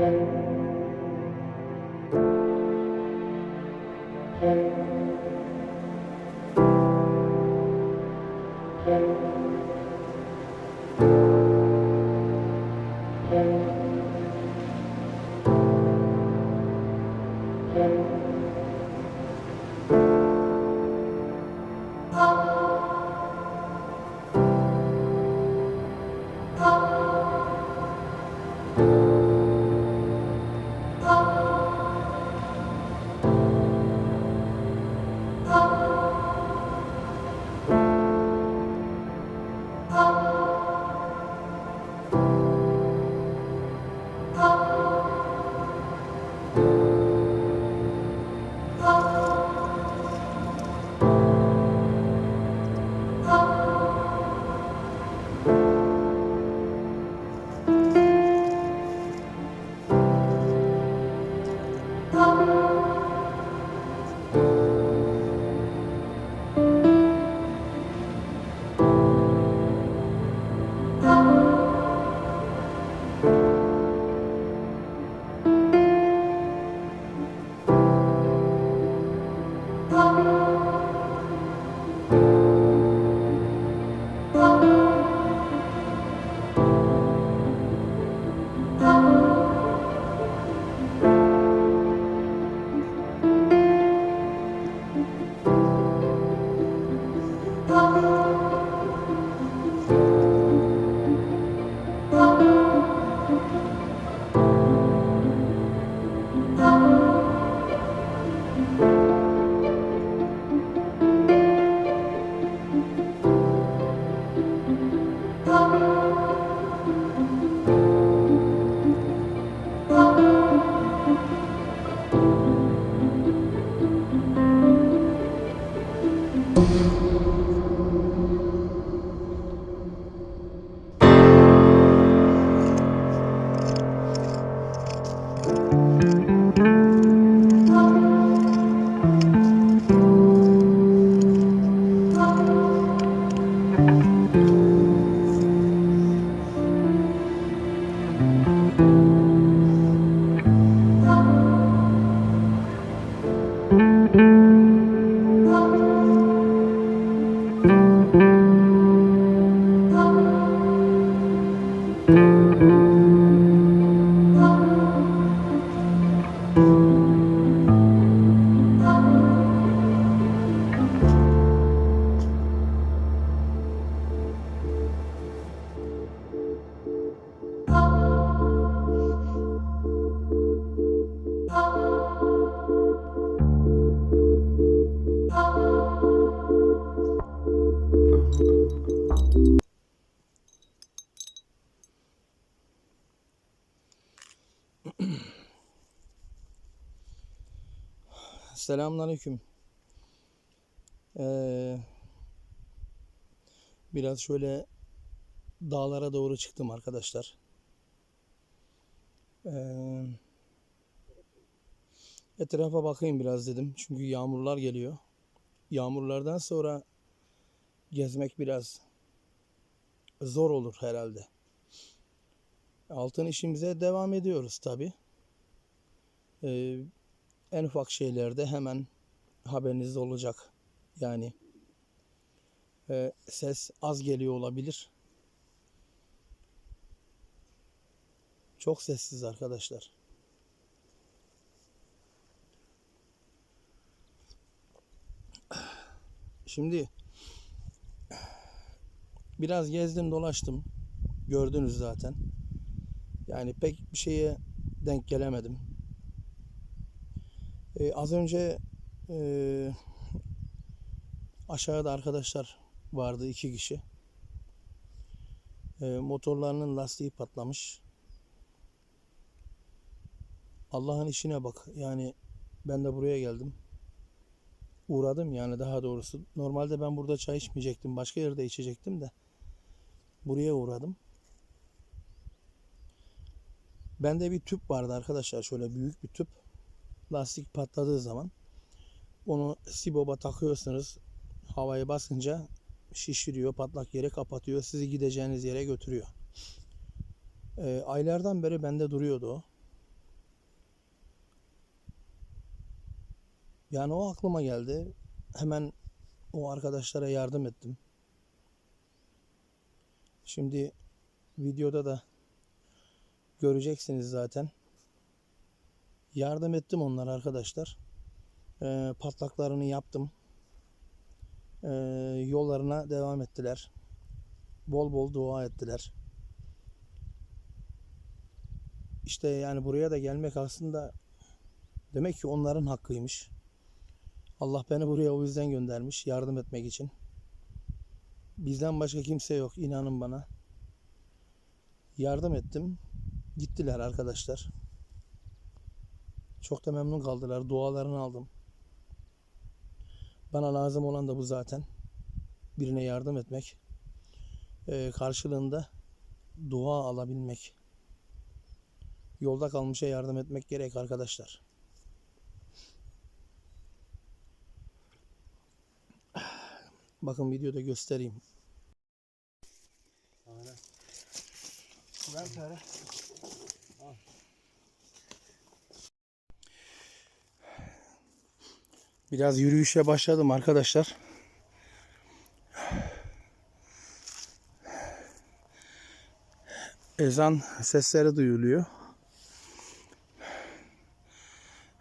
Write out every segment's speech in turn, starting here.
Thank you. Selamünaleyküm. Ee, biraz şöyle dağlara doğru çıktım arkadaşlar. Ee, etrafa bakayım biraz dedim. Çünkü yağmurlar geliyor. Yağmurlardan sonra gezmek biraz zor olur herhalde. Altın işimize devam ediyoruz tabi. Ee, en ufak şeylerde hemen haberiniz olacak. Yani e, ses az geliyor olabilir. Çok sessiz arkadaşlar. Şimdi biraz gezdim dolaştım. Gördünüz zaten. Yani pek bir şeye denk gelemedim. Ee, az önce e, aşağıda arkadaşlar vardı iki kişi. E, motorlarının lastiği patlamış. Allah'ın işine bak. Yani ben de buraya geldim. Uğradım yani daha doğrusu. Normalde ben burada çay içmeyecektim. Başka yerde içecektim de. Buraya uğradım. Bende bir tüp vardı arkadaşlar. Şöyle büyük bir tüp. Lastik patladığı zaman onu siboba takıyorsunuz. Havayı basınca şişiriyor, patlak yere kapatıyor. Sizi gideceğiniz yere götürüyor. Ee, aylardan beri bende duruyordu o. Yani o aklıma geldi. Hemen o arkadaşlara yardım ettim. Şimdi videoda da göreceksiniz zaten. Yardım ettim onlara arkadaşlar. Ee, patlaklarını yaptım. Ee, yollarına devam ettiler. Bol bol dua ettiler. İşte yani buraya da gelmek aslında demek ki onların hakkıymış. Allah beni buraya o yüzden göndermiş yardım etmek için. Bizden başka kimse yok inanın bana. Yardım ettim. Gittiler arkadaşlar. Çok da memnun kaldılar. Dualarını aldım. Bana lazım olan da bu zaten. Birine yardım etmek. Ee, karşılığında dua alabilmek. Yolda kalmışa yardım etmek gerek arkadaşlar. Bakın videoda göstereyim. Ben tane. Biraz yürüyüşe başladım arkadaşlar. Ezan sesleri duyuluyor.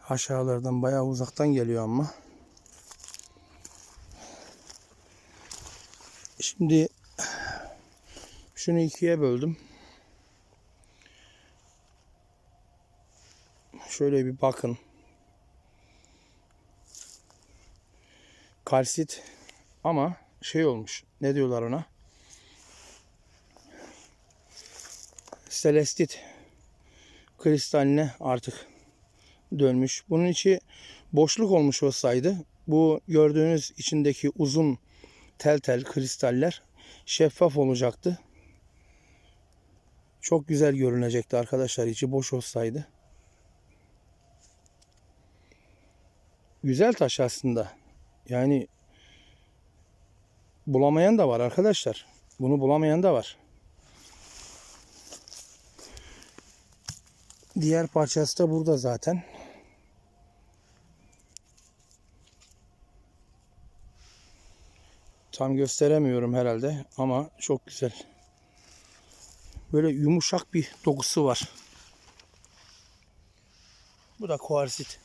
Aşağılardan bayağı uzaktan geliyor ama. Şimdi şunu ikiye böldüm. Şöyle bir bakın. Kalsit ama şey olmuş. Ne diyorlar ona? Selestit kristaline artık dönmüş. Bunun içi boşluk olmuş olsaydı bu gördüğünüz içindeki uzun tel tel kristaller şeffaf olacaktı. Çok güzel görünecekti arkadaşlar içi boş olsaydı. Güzel taş aslında. Yani bulamayan da var arkadaşlar. Bunu bulamayan da var. Diğer parçası da burada zaten. Tam gösteremiyorum herhalde ama çok güzel. Böyle yumuşak bir dokusu var. Bu da kuarsit.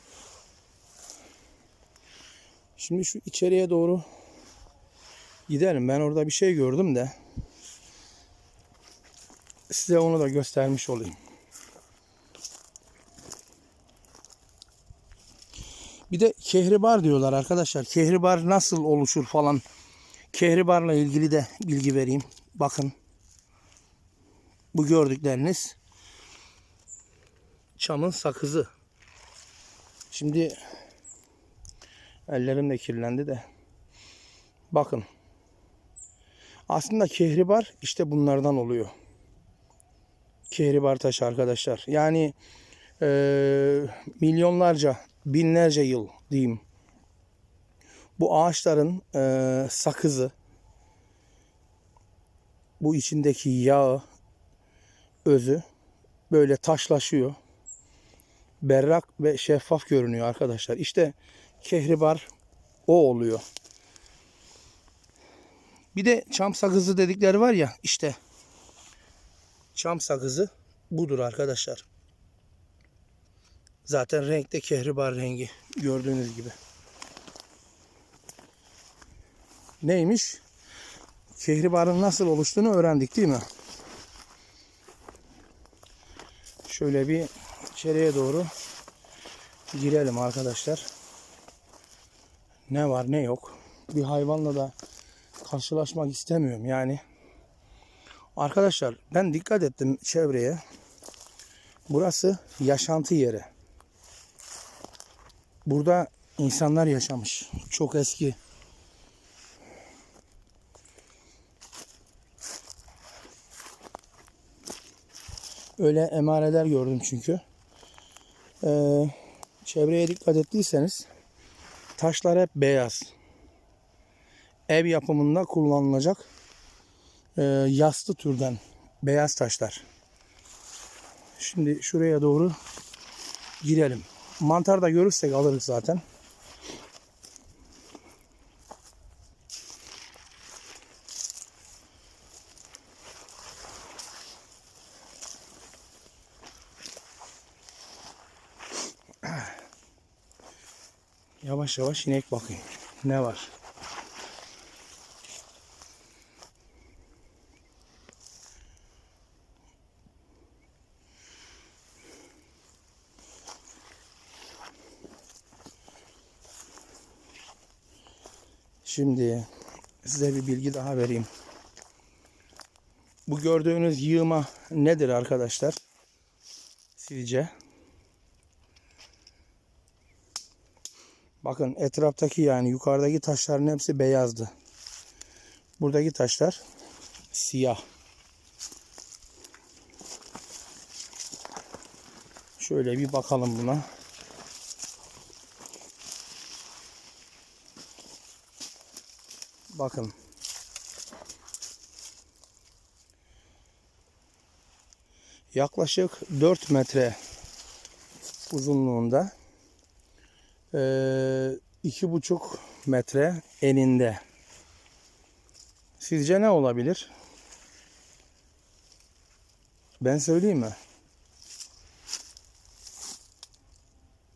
Şimdi şu içeriye doğru gidelim. Ben orada bir şey gördüm de size onu da göstermiş olayım. Bir de kehribar diyorlar arkadaşlar. Kehribar nasıl oluşur falan. Kehribarla ilgili de bilgi vereyim. Bakın. Bu gördükleriniz çamın sakızı. Şimdi Ellerim de kirlendi de. Bakın. Aslında kehribar işte bunlardan oluyor. Kehribar taşı arkadaşlar. Yani e, milyonlarca, binlerce yıl diyeyim. Bu ağaçların e, sakızı, bu içindeki yağı, özü böyle taşlaşıyor. Berrak ve şeffaf görünüyor arkadaşlar. İşte kehribar o oluyor. Bir de çam sakızı dedikleri var ya işte çam sakızı budur arkadaşlar. Zaten renkte kehribar rengi gördüğünüz gibi. Neymiş? Kehribarın nasıl oluştuğunu öğrendik değil mi? Şöyle bir içeriye doğru girelim arkadaşlar ne var ne yok. Bir hayvanla da karşılaşmak istemiyorum yani. Arkadaşlar ben dikkat ettim çevreye. Burası yaşantı yeri. Burada insanlar yaşamış. Çok eski. Öyle emareler gördüm çünkü. Ee, çevreye dikkat ettiyseniz taşlar hep beyaz. Ev yapımında kullanılacak e, yassı türden beyaz taşlar. Şimdi şuraya doğru girelim. Mantar da görürsek alırız zaten. Yavaş yavaş inek bakayım. Ne var? Şimdi size bir bilgi daha vereyim. Bu gördüğünüz yığma nedir arkadaşlar? Sizce? Bakın etraftaki yani yukarıdaki taşların hepsi beyazdı. Buradaki taşlar siyah. Şöyle bir bakalım buna. Bakın. Yaklaşık 4 metre uzunluğunda iki buçuk metre eninde. Sizce ne olabilir? Ben söyleyeyim mi?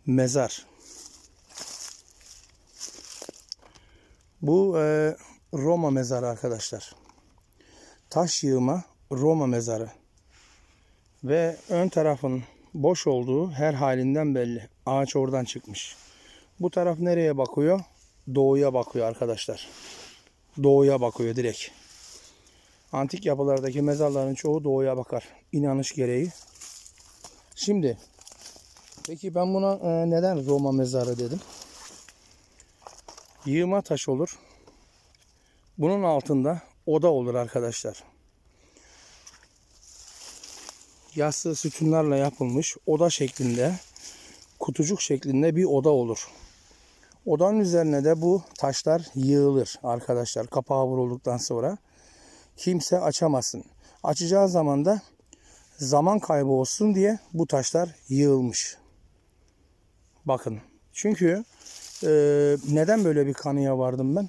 Mezar. Bu e, Roma mezarı arkadaşlar. Taş yığma Roma mezarı. Ve ön tarafın boş olduğu her halinden belli. Ağaç oradan çıkmış. Bu taraf nereye bakıyor? Doğuya bakıyor arkadaşlar. Doğuya bakıyor direkt. Antik yapılardaki mezarların çoğu doğuya bakar. İnanış gereği. Şimdi peki ben buna e, neden Roma mezarı dedim? Yığma taş olur. Bunun altında oda olur arkadaşlar. Yassı sütunlarla yapılmış oda şeklinde kutucuk şeklinde bir oda olur. Odanın üzerine de bu taşlar yığılır arkadaşlar kapağı vurulduktan sonra. Kimse açamasın. Açacağı zaman da zaman kaybı olsun diye bu taşlar yığılmış. Bakın. Çünkü e, neden böyle bir kanıya vardım ben?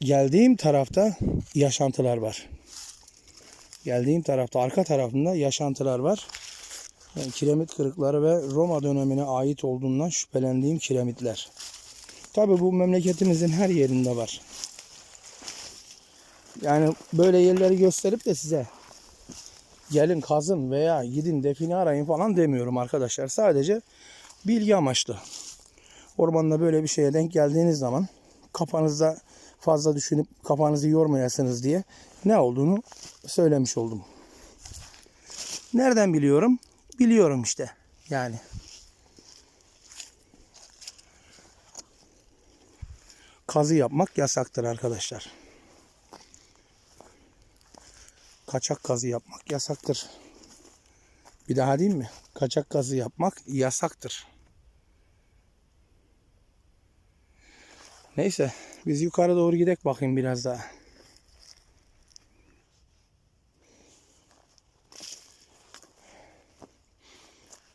Geldiğim tarafta yaşantılar var. Geldiğim tarafta arka tarafında yaşantılar var. Yani kiremit kırıkları ve Roma dönemine ait olduğundan şüphelendiğim kiremitler. Tabi bu memleketimizin her yerinde var. Yani böyle yerleri gösterip de size gelin kazın veya gidin define arayın falan demiyorum arkadaşlar. Sadece bilgi amaçlı. Ormanda böyle bir şeye denk geldiğiniz zaman kafanızda fazla düşünüp kafanızı yormayasınız diye ne olduğunu söylemiş oldum. Nereden biliyorum? Biliyorum işte. Yani. Kazı yapmak yasaktır arkadaşlar. Kaçak kazı yapmak yasaktır. Bir daha diyeyim mi? Kaçak kazı yapmak yasaktır. Neyse biz yukarı doğru gidek bakayım biraz daha.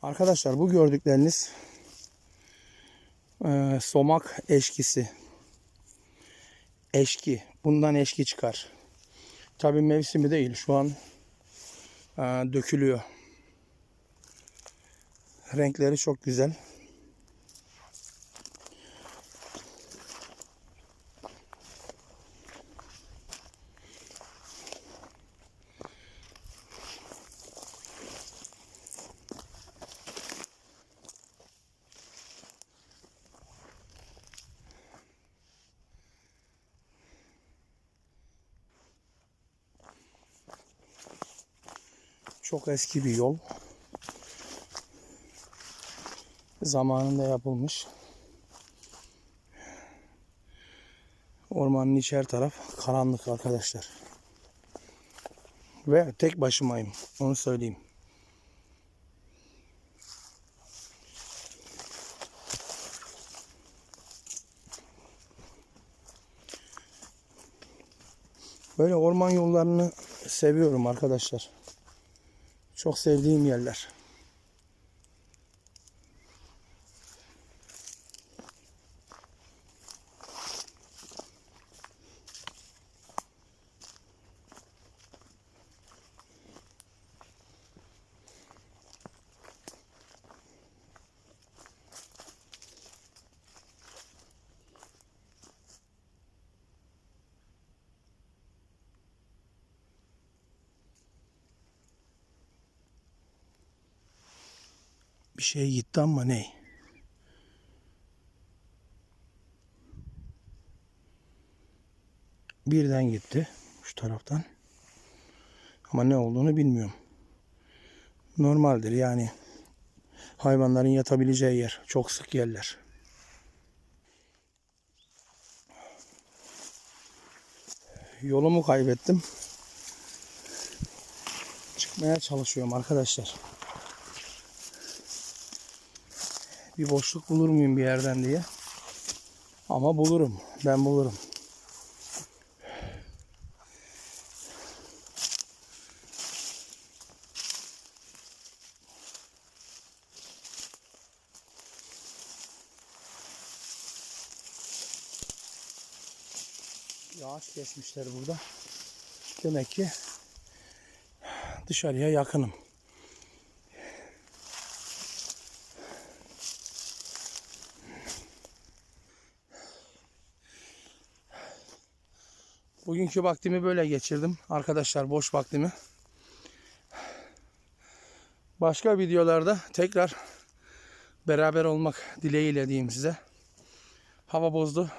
Arkadaşlar bu gördükleriniz e, somak eşkisi. Eşki. Bundan eşki çıkar. Tabi mevsimi değil. Şu an e, dökülüyor. Renkleri çok güzel. eski bir yol. Zamanında yapılmış. Ormanın içer taraf karanlık arkadaşlar. Ve tek başımayım. Onu söyleyeyim. Böyle orman yollarını seviyorum arkadaşlar. Çok sevdiğim yerler. Bir şey gitti ama ne? Birden gitti şu taraftan. Ama ne olduğunu bilmiyorum. Normaldir yani. Hayvanların yatabileceği yer. Çok sık yerler. Yolumu kaybettim. Çıkmaya çalışıyorum arkadaşlar. Bir boşluk bulur muyum bir yerden diye. Ama bulurum. Ben bulurum. Yağış geçmişler burada. Demek ki dışarıya yakınım. Bugünkü vaktimi böyle geçirdim. Arkadaşlar boş vaktimi. Başka videolarda tekrar beraber olmak dileğiyle diyeyim size. Hava bozdu.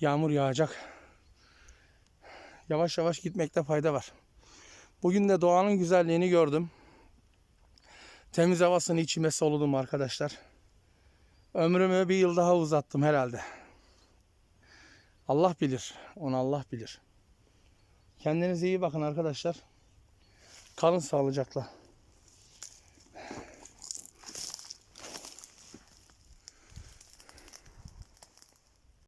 Yağmur yağacak. Yavaş yavaş gitmekte fayda var. Bugün de doğanın güzelliğini gördüm. Temiz havasını içime soludum arkadaşlar. Ömrümü bir yıl daha uzattım herhalde. Allah bilir. Onu Allah bilir. Kendinize iyi bakın arkadaşlar. Kalın sağlıcakla.